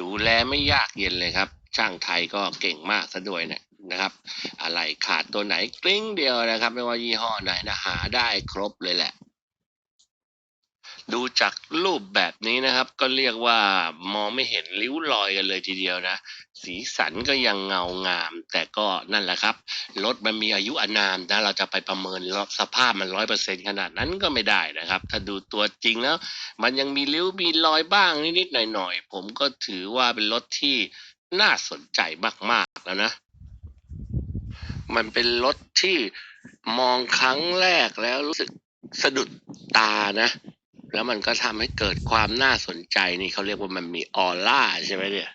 ดูแลไม่ยากเย็นเลยครับ ช่างไทยก็เก่งมากซะด้วยนะนะครับ อะไรขาดตัวไหนกลิ้งเดียวนะครับ ไม่ว่ายี่ห้อไหนนะหาได้ครบเลยแหละ ดูจากรูปแบบนี้นะครับ ก็เรียกว่ามองไม่เห็นริ้วรอยกันเลยทีเดียวนะ สีสันก็ยังเงางาม แต่ก็นั่นแหละครับรถมันมีอายุอานามนะเราจะไปประเมินสภาพมันร้อยเปอร์เซ็นขนาดนั้นก็ไม่ได้นะครับ ถ้าดูตัวจริงแล้ว มันยังมีริ้วมีรอยบ้างนิดๆหน่อยๆผมก็ถือว่าเป็นรถที่น่าสนใจมากๆแล้วนะ มันเป็นรถที่มองครั้งแรกแล้วรู้สึกสะดุดตานะ แล้วมันก็ทำให้เกิดความน่าสนใจนี่เขาเรียกว่ามันมีออร่าใช่ไหมเนี่ย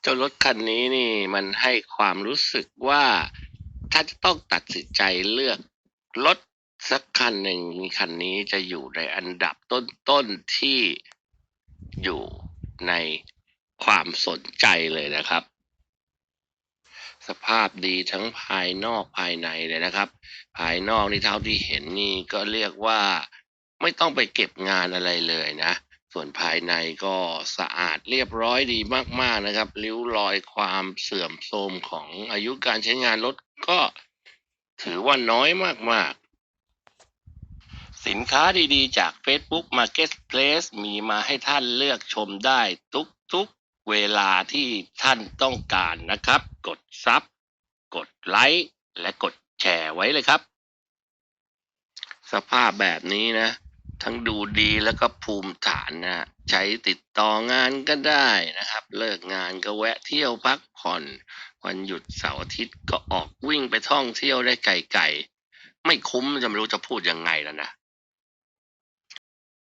เจ้ารถคันนี้นี่มันให้ความรู้สึกว่าถ้าจะต้องตัดสินใจเลือกรถสักคันหนึ่งคันนี้จะอยู่ในอันดับต้นๆที่อยู่ในความสนใจเลยนะครับ สภาพดีทั้งภายนอกภายในเลยนะครับ ภายนอกนี่เท่าที่เห็นนี่ก็เรียกว่า ไม่ต้องไปเก็บงานอะไรเลยนะ ส่วนภายในก็สะอาดเรียบร้อยดีมากๆนะครับริ้วรอยความเสื่อมโทรมของอายุการใช้งานรถก็ถือว่าน้อยมากๆ สินค้าดีๆ จาก Facebook Marketplace มีมาให้ท่านเลือกชมได้ทุกๆเวลาที่ท่านต้องการนะครับ กดซับกดไลค์และกดแชร์ไว้เลยครับ สภาพแบบนี้นะ ทั้งดูดีแล้วก็ภูมิฐานนะ ใช้ติดต่องานก็ได้นะครับ เลิกงานก็แวะเที่ยวพักผ่อน วันหยุดเสาร์อาทิตย์ก็ออกวิ่งไปท่องเที่ยวได้ไกลๆไม่คุ้มจะไม่รู้จะพูดยังไงแล้วนะ